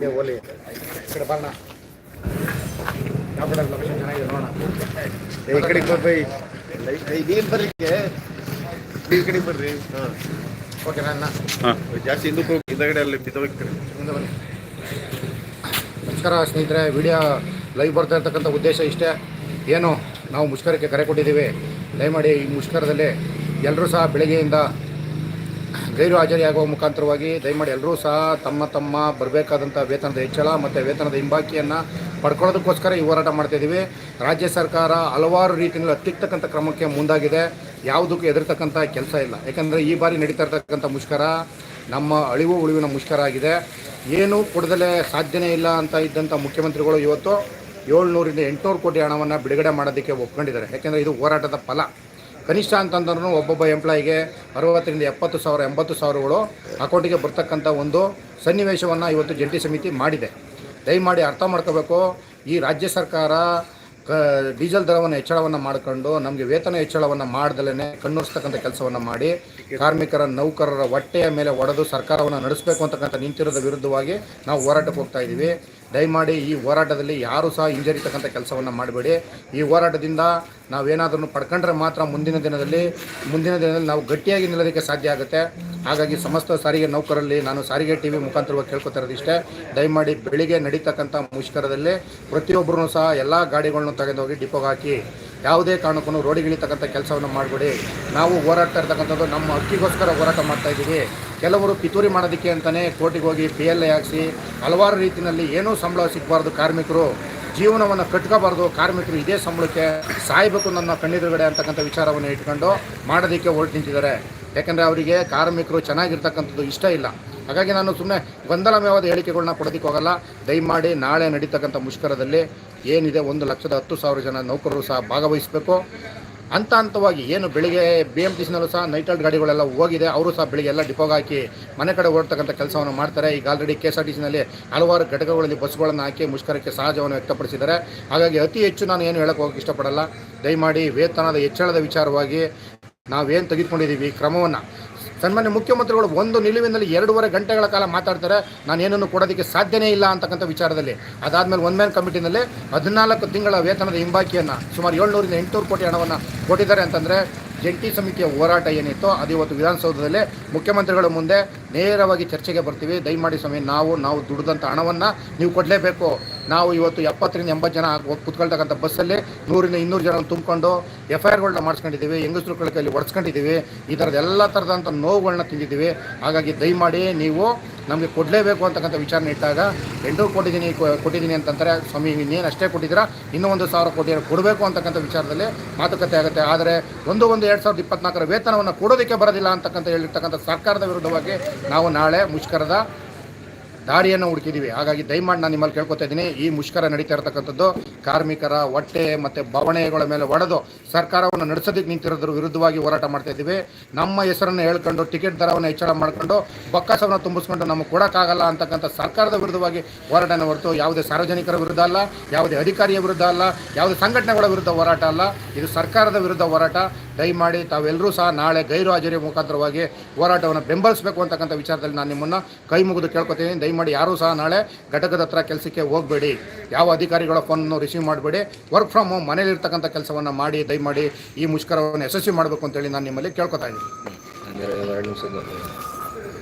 Video ಓಲಿ ಈ ಕಡೆ ಬರೋಣ ಯಾವ ಕಡೆ ಲೊಕೇಶನ್ ಚೆನ್ನಾಗಿದೆ ನೋಡೋಣ. ಈ ಕಡೆಗೆ ಬರ್ರಿ ನೀನು ಬರ್ಲಿಕ್ಕೆ? ಈ ಕಡೆ ಬರ್ರಿ. ಹಾ. ಓಕೆ ನನ್ನ ಜಾಸ್ತಿ ಹಿಂದಕ್ಕೆ ಹೋಗಿ ಹಿಂದಗಡೆ ಅಲ್ಲಿ ಬಿದ್ದೋಗ್ತಾರೆ ಮುಂದೆ ಬನ್ನಿ. ನಮಸ್ಕಾರ ಸ್ನೇಹಿತರೆ. ವಿಡಿಯೋ ಲೈವ್ ಬರ್ತಾ ಇರ್ತಕ್ಕಂಥ ಉದ್ದೇಶ ಇಷ್ಟೇ. ಏನು ನಾವು ಮುಷ್ಕರಕ್ಕೆ ಕರೆ ಕೊಟ್ಟಿದ್ದೀವಿ. ದಯಮಾಡಿ ಈ ಮುಷ್ಕರದಲ್ಲಿ ಎಲ್ಲರೂ ಸಹ ಬೆಳಗ್ಗೆಯಿಂದ ಗೈರು ಹಾಜರಿಯಾಗುವ ಮುಖಾಂತರವಾಗಿ ದಯಮಾಡಿ ಎಲ್ಲರೂ ಸಹ ತಮ್ಮ ತಮ್ಮ ಬರಬೇಕಾದಂಥ ವೇತನದ ಹೆಚ್ಚಳ ಮತ್ತು ವೇತನದ ಹಿಂಬಾಕಿಯನ್ನು ಪಡ್ಕೊಳ್ಳೋದಕ್ಕೋಸ್ಕರ ಈ ಹೋರಾಟ ಮಾಡ್ತಾಯಿದ್ದೀವಿ ರಾಜ್ಯ ಸರ್ಕಾರ ಹಲವಾರು ರೀತಿಯಲ್ಲಿ ಹತ್ತಿರ್ತಕ್ಕಂಥ ಕ್ರಮಕ್ಕೆ ಮುಂದಾಗಿದೆ. ಯಾವುದಕ್ಕೂ ಎದುರ್ತಕ್ಕಂಥ ಕೆಲಸ ಇಲ್ಲ. ಯಾಕಂದರೆ ಈ ಬಾರಿ ನಡೀತಾ ಇರತಕ್ಕಂಥ ಮುಷ್ಕರ ನಮ್ಮ ಅಳಿವು ಉಳಿವಿನ ಮುಷ್ಕರ ಆಗಿದೆ. ಏನು ಕೊಡದಲೇ ಸಾಧ್ಯನೇ ಇಲ್ಲ ಅಂತ ಇದ್ದಂಥ ಮುಖ್ಯಮಂತ್ರಿಗಳು ಇವತ್ತು ಏಳ್ನೂರಿಂದ ಎಂಟುನೂರು ಕೋಟಿ ಹಣವನ್ನು ಬಿಡುಗಡೆ ಮಾಡೋದಕ್ಕೆ ಒಪ್ಕೊಂಡಿದ್ದಾರೆ. ಯಾಕೆಂದರೆ ಇದು ಹೋರಾಟದ ಫಲ. ಕನಿಷ್ಠ ಅಂತಂದ್ರೂ ಒಬ್ಬೊಬ್ಬ ಎಂಪ್ಲಾಯಿಗೆ ಅರವತ್ತರಿಂದ ಎಪ್ಪತ್ತು ಸಾವಿರ, ಎಂಬತ್ತು ಸಾವಿರಗಳು ಅಕೌಂಟಿಗೆ ಬರ್ತಕ್ಕಂಥ ಒಂದು ಸನ್ನಿವೇಶವನ್ನು ಇವತ್ತು ಜಂಟಿ ಸಮಿತಿ ಮಾಡಿದೆ. ದಯಮಾಡಿ ಅರ್ಥ ಮಾಡ್ಕೋಬೇಕು. ಈ ರಾಜ್ಯ ಸರ್ಕಾರ ಕ, ಡೀಸೆಲ್ ದರವನ್ನು ಹೆಚ್ಚಳವನ್ನು ಮಾಡಿಕೊಂಡು ನಮಗೆ ವೇತನ ಹೆಚ್ಚಳವನ್ನು ಮಾಡ್ದಲೇ ಕಣ್ಣುರಿಸ್ತಕ್ಕಂಥ ಕೆಲಸವನ್ನು ಮಾಡಿ, ಕಾರ್ಮಿಕರ ನೌಕರರ ಹೊಟ್ಟೆಯ ಮೇಲೆ ಒಡೆದು ಸರ್ಕಾರವನ್ನು ನಡೆಸಬೇಕು ಅಂತಕ್ಕಂಥ ನಿಂತಿರೋದ ವಿರುದ್ಧವಾಗಿ ನಾವು ಹೋರಾಟಕ್ಕೆ ಹೋಗ್ತಾ ಇದ್ದೀವಿ ದಯಮಾಡಿ ಈ ಹೋರಾಟದಲ್ಲಿ ಯಾರೂ ಸಹ ಹಿಂಜರಿತಕ್ಕಂಥ ಕೆಲಸವನ್ನು ಮಾಡಬೇಡಿ. ಈ ಹೋರಾಟದಿಂದ ನಾವೇನಾದರೂ ಪಡ್ಕೊಂಡ್ರೆ ಮಾತ್ರ ಮುಂದಿನ ದಿನದಲ್ಲಿ ಮುಂದಿನ ದಿನದಲ್ಲಿ ನಾವು ಗಟ್ಟಿಯಾಗಿ ನಿಲ್ಲೋದಕ್ಕೆ ಸಾಧ್ಯ ಆಗುತ್ತೆ. ಹಾಗಾಗಿ ಸಮಸ್ತ ಸಾರಿಗೆ ನೌಕರಲ್ಲಿ ನಾನು ಸಾರಿಗೆ ಟಿ ವಿ ಮುಖಾಂತರವಾಗಿ ಕೇಳ್ಕೊತಾ ದಯಮಾಡಿ ಬೆಳಿಗ್ಗೆ ನಡೀತಕ್ಕಂಥ ಮುಷ್ಕರದಲ್ಲಿ ಪ್ರತಿಯೊಬ್ಬರೂ ಸಹ ಎಲ್ಲ ಗಾಡಿಗಳನ್ನು ತೆಗೆದೋಗಿ ಡಿಪೋಗೆ ಹಾಕಿ. ಯಾವುದೇ ಕಾರಣಕ್ಕೂ ರೋಡಿಗಿಳಿತಕ್ಕಂಥ ಕೆಲಸವನ್ನು ಮಾಡಬೇಡಿ. ನಾವು ಹೋರಾಡ್ತಾ ಇರ್ತಕ್ಕಂಥದ್ದು ನಮ್ಮ ಅಕ್ಕಿಗೋಸ್ಕರ ಹೋರಾಟ ಮಾಡ್ತಾ ಇದ್ದೀವಿ. ಕೆಲವರು ಪಿತೂರಿ ಮಾಡೋದಕ್ಕೆ ಅಂತಲೇ ಕೋರ್ಟಿಗೆ ಹೋಗಿ ಪಿ ಎಲ್ ಐ ಹಾಕ್ಸಿ, ಹಲವಾರು ರೀತಿಯಲ್ಲಿ ಏನೂ ಸಂಬಳ ಸಿಗಬಾರ್ದು ಕಾರ್ಮಿಕರು, ಜೀವನವನ್ನು ಕಟ್ಕೋಬಾರ್ದು ಕಾರ್ಮಿಕರು ಇದೇ ಸಂಬಳಕ್ಕೆ ಸಾಯಬೇಕು ನನ್ನ ಕಣ್ಣೆದುರುಗಡೆ ಅಂತಕ್ಕಂಥ ವಿಚಾರವನ್ನು ಇಟ್ಕೊಂಡು ಮಾಡೋದಕ್ಕೆ ಹೊರಟು ನಿಂತಿದ್ದಾರೆ. ಯಾಕಂದರೆ ಅವರಿಗೆ ಕಾರ್ಮಿಕರು ಚೆನ್ನಾಗಿರ್ತಕ್ಕಂಥದ್ದು ಇಷ್ಟ ಇಲ್ಲ. ಹಾಗಾಗಿ ನಾನು ಸುಮ್ಮನೆ ಗೊಂದಲಮಯವಾದ ಹೇಳಿಕೆಗಳನ್ನ ಕೊಡೋದಕ್ಕೆ ಹೋಗಲ್ಲ. ದಯಮಾಡಿ ನಾಳೆ ನಡೀತಕ್ಕಂಥ ಮುಷ್ಕರದಲ್ಲಿ ಏನಿದೆ ಒಂದು ಲಕ್ಷದ ಹತ್ತು ಸಾವಿರ ಜನ ನೌಕರರು ಸಹ ಭಾಗವಹಿಸಬೇಕು. ಹಂತ ಹಂತವಾಗಿ ಏನು ಬೆಳಿಗ್ಗೆ ಬಿ ಎಂ ಟಿ ಸಿನಲ್ಲೂ ಸಹ ನೈಟ್ ಔಟ್ ಗಾಡಿಗಳೆಲ್ಲ ಹೋಗಿದೆ. ಅವರು ಸಹ ಬೆಳಿಗ್ಗೆ ಎಲ್ಲ ಡಿಪೋಗೆ ಹಾಕಿ ಮನೆ ಕಡೆ ಓಡ್ತಕ್ಕಂಥ ಕೆಲಸವನ್ನು ಮಾಡ್ತಾರೆ. ಈಗ already K S R T ಸಿನಲ್ಲಿ ಹಲವಾರು ಘಟಕಗಳಲ್ಲಿ ಬಸ್ಗಳನ್ನು ಹಾಕಿ ಮುಷ್ಕರಕ್ಕೆ ಸಹಜವನ್ನು ವ್ಯಕ್ತಪಡಿಸಿದ್ದಾರೆ. ಹಾಗಾಗಿ ಅತಿ ಹೆಚ್ಚು ನಾನು ಏನು ಹೇಳಕ್ಕೆ ಹೋಗಕ್ಕೆ ಇಷ್ಟಪಡಲ್ಲ. ದಯಮಾಡಿ ವೇತನದ ಹೆಚ್ಚಳದ ವಿಚಾರವಾಗಿ ನಾವೇನು ತೆಗೆದುಕೊಂಡಿದ್ದೀವಿ ಕ್ರಮವನ್ನು ಸನ್ಮಾನ್ಯ ಮುಖ್ಯಮಂತ್ರಿಗಳು ಒಂದು ನಿಲುವಿನಲ್ಲಿ ಎರಡೂವರೆ ಗಂಟೆಗಳ ಕಾಲ ಮಾತಾಡ್ತಾರೆ, ನಾನು ಏನನ್ನು ಕೊಡೋದಕ್ಕೆ ಸಾಧ್ಯನೇ ಇಲ್ಲ ಅಂತಕ್ಕಂಥ ವಿಚಾರದಲ್ಲಿ. ಅದಾದಮೇಲೆ ಒನ್ ಮ್ಯಾನ್ ಕಮಿಟಿನಲ್ಲಿ ಹದಿನಾಲ್ಕು ತಿಂಗಳ ವೇತನದ ಹಿಂಬಾಕಿಯನ್ನು ಸುಮಾರು ಏಳ್ನೂರಿಂದ ಎಂಟುನೂರು ಕೋಟಿ ಹಣವನ್ನು ಕೊಟ್ಟಿದ್ದಾರೆ ಅಂತಂದರೆ ಜಂಟಿ ಸಮಿತಿಯ ಹೋರಾಟ ಏನಿತ್ತು ಅದು ಇವತ್ತು ವಿಧಾನಸೌಧದಲ್ಲಿ ಮುಖ್ಯಮಂತ್ರಿಗಳ ಮುಂದೆ ನೇರವಾಗಿ ಚರ್ಚೆಗೆ ಬರ್ತೀವಿ. ದಯಮಾಡಿ ಸ್ವಾಮಿ, ನಾವು ನಾವು ದುಡಿದಂಥ ಹಣವನ್ನು ನೀವು ಕೊಡಲೇಬೇಕು. ನಾವು ಇವತ್ತು ಎಪ್ಪತ್ತರಿಂದ ಎಂಬತ್ತು ಜನ ಕುತ್ಕೊಳ್ತಕ್ಕಂಥ ಬಸ್ಸಲ್ಲಿ ನೂರಿಂದ ಇನ್ನೂರು ಜನ ತುಂಬಿಕೊಂಡು ಎಫ್ ಐ ಆರ್ಗಳನ್ನ ಮಾಡಿಸ್ಕೊಂಡಿದ್ದೀವಿ ಹೆಂಗಸ್ರುಗಳ ಕೈಲಿ ಒಡ್ಸ್ಕೊಂಡಿದ್ದೀವಿ ಈ ಥರದ ಎಲ್ಲ ಥರದಂಥ ನೋವುಗಳನ್ನ ತಿಂದಿದ್ದೀವಿ. ಹಾಗಾಗಿ ದಯಮಾಡಿ ನೀವು ನಮಗೆ ಕೊಡಲೇಬೇಕು ಅಂತಕ್ಕಂಥ ವಿಚಾರ ಇಟ್ಟಾಗ ಎಂಟು ಕೊಟ್ಟಿದ್ದೀನಿ ಕೊಟ್ಟಿದ್ದೀನಿ ಅಂತಂದರೆ ಸ್ವಾಮಿ, ಇನ್ನೇನು ಅಷ್ಟೇ ಕೊಟ್ಟಿದ್ದೀರಾ? ಇನ್ನೂ ಒಂದು ಸಾವಿರ ಕೋಟಿ ಕೊಡಬೇಕು ಅಂತಕ್ಕಂಥ ವಿಚಾರದಲ್ಲಿ ಮಾತುಕತೆ ಆಗುತ್ತೆ. ಆದರೆ ಒಂದು ಒಂದು ಎರಡು ಸಾವಿರದ ಇಪ್ಪತ್ನಾಲ್ಕರ ವೇತನವನ್ನು ಕೊಡೋದಕ್ಕೆ ಬರೋದಿಲ್ಲ ಅಂತಕ್ಕಂಥ ಹೇಳಿರ್ತಕ್ಕಂಥ ಸರ್ಕಾರದ ವಿರುದ್ಧವಾಗಿ ನಾವು ನಾಳೆ ಮುಷ್ಕರದ ದಾರಿಯನ್ನು ಹುಡುಕಿದ್ದೀವಿ ಹಾಗಾಗಿ ದಯಮಾಡಿ ನಾನು ನಿಮ್ಮಲ್ಲಿ ಕೇಳ್ಕೊತಾ ಇದ್ದೀನಿ, ಈ ಮುಷ್ಕರ ನಡೀತಾ ಇರತಕ್ಕಂಥದ್ದು ಕಾರ್ಮಿಕರ ಹೊಟ್ಟೆ ಮತ್ತು ಬವಣೆಗಳ ಮೇಲೆ ಒಡೆದು ಸರ್ಕಾರವನ್ನು ನಡೆಸೋದಕ್ಕೆ ನಿಂತಿರೋದ್ರ ವಿರುದ್ಧವಾಗಿ ಹೋರಾಟ ಮಾಡ್ತಾ ಇದ್ದೀವಿ. ನಮ್ಮ ಹೆಸರನ್ನು ಹೇಳ್ಕೊಂಡು, ಟಿಕೆಟ್ ದರವನ್ನು ಹೆಚ್ಚಳ ಮಾಡಿಕೊಂಡು, ಬೊಕ್ಕಸವನ್ನು ತುಂಬಿಸ್ಕೊಂಡು ನಮಗೆ ಕೊಡೋಕ್ಕಾಗಲ್ಲ ಅಂತಕ್ಕಂಥ ಸರ್ಕಾರದ ವಿರುದ್ಧವಾಗಿ ಹೋರಾಟನ ಹೊರತು ಯಾವುದೇ ಸಾರ್ವಜನಿಕರ ವಿರುದ್ಧ ಅಲ್ಲ, ಯಾವುದೇ ಅಧಿಕಾರಿಯ ವಿರುದ್ಧ ಅಲ್ಲ, ಯಾವುದೇ ಸಂಘಟನೆಗಳ ವಿರುದ್ಧ ಹೋರಾಟ ಅಲ್ಲ. ಇದು ಸರ್ಕಾರದ ವಿರುದ್ಧ ಹೋರಾಟ. ದಯಮಾಡಿ ತಾವೆಲ್ಲರೂ ಸಹ ನಾಳೆ ಗೈರು ಹಾಜರಿ ಮುಖಾಂತರವಾಗಿ ಹೋರಾಟವನ್ನು ಬೆಂಬಲಿಸಬೇಕು ಅಂತಕ್ಕಂಥ ವಿಚಾರದಲ್ಲಿ ನಾನು ನಿಮ್ಮನ್ನು ಕೈ ಮುಗಿದು ಕೇಳ್ಕೊತೀನಿ. ದಯಮಾಡಿ ಯಾರೂ ಸಹ ನಾಳೆ ಘಟಕದ ಹತ್ರ ಕೆಲಸಕ್ಕೆ ಹೋಗಬೇಡಿ. ಯಾವ ಅಧಿಕಾರಿಗಳ ಫೋನನ್ನು ರಿಸೀವ್ ಮಾಡಬೇಡಿ. ವರ್ಕ್ ಫ್ರಮ್ ಹೋಮ್ ಮನೇಲಿರ್ತಕ್ಕಂಥ ಕೆಲಸವನ್ನು ಮಾಡಿ, ದಯಮಾಡಿ ಈ ಮುಷ್ಕರವನ್ನು ಯಶಸ್ವಿ ಮಾಡಬೇಕು ಅಂತೇಳಿ ನಾನು ನಿಮ್ಮಲ್ಲಿ ಕೇಳ್ಕೊತಾ ಇದ್ದೀನಿ.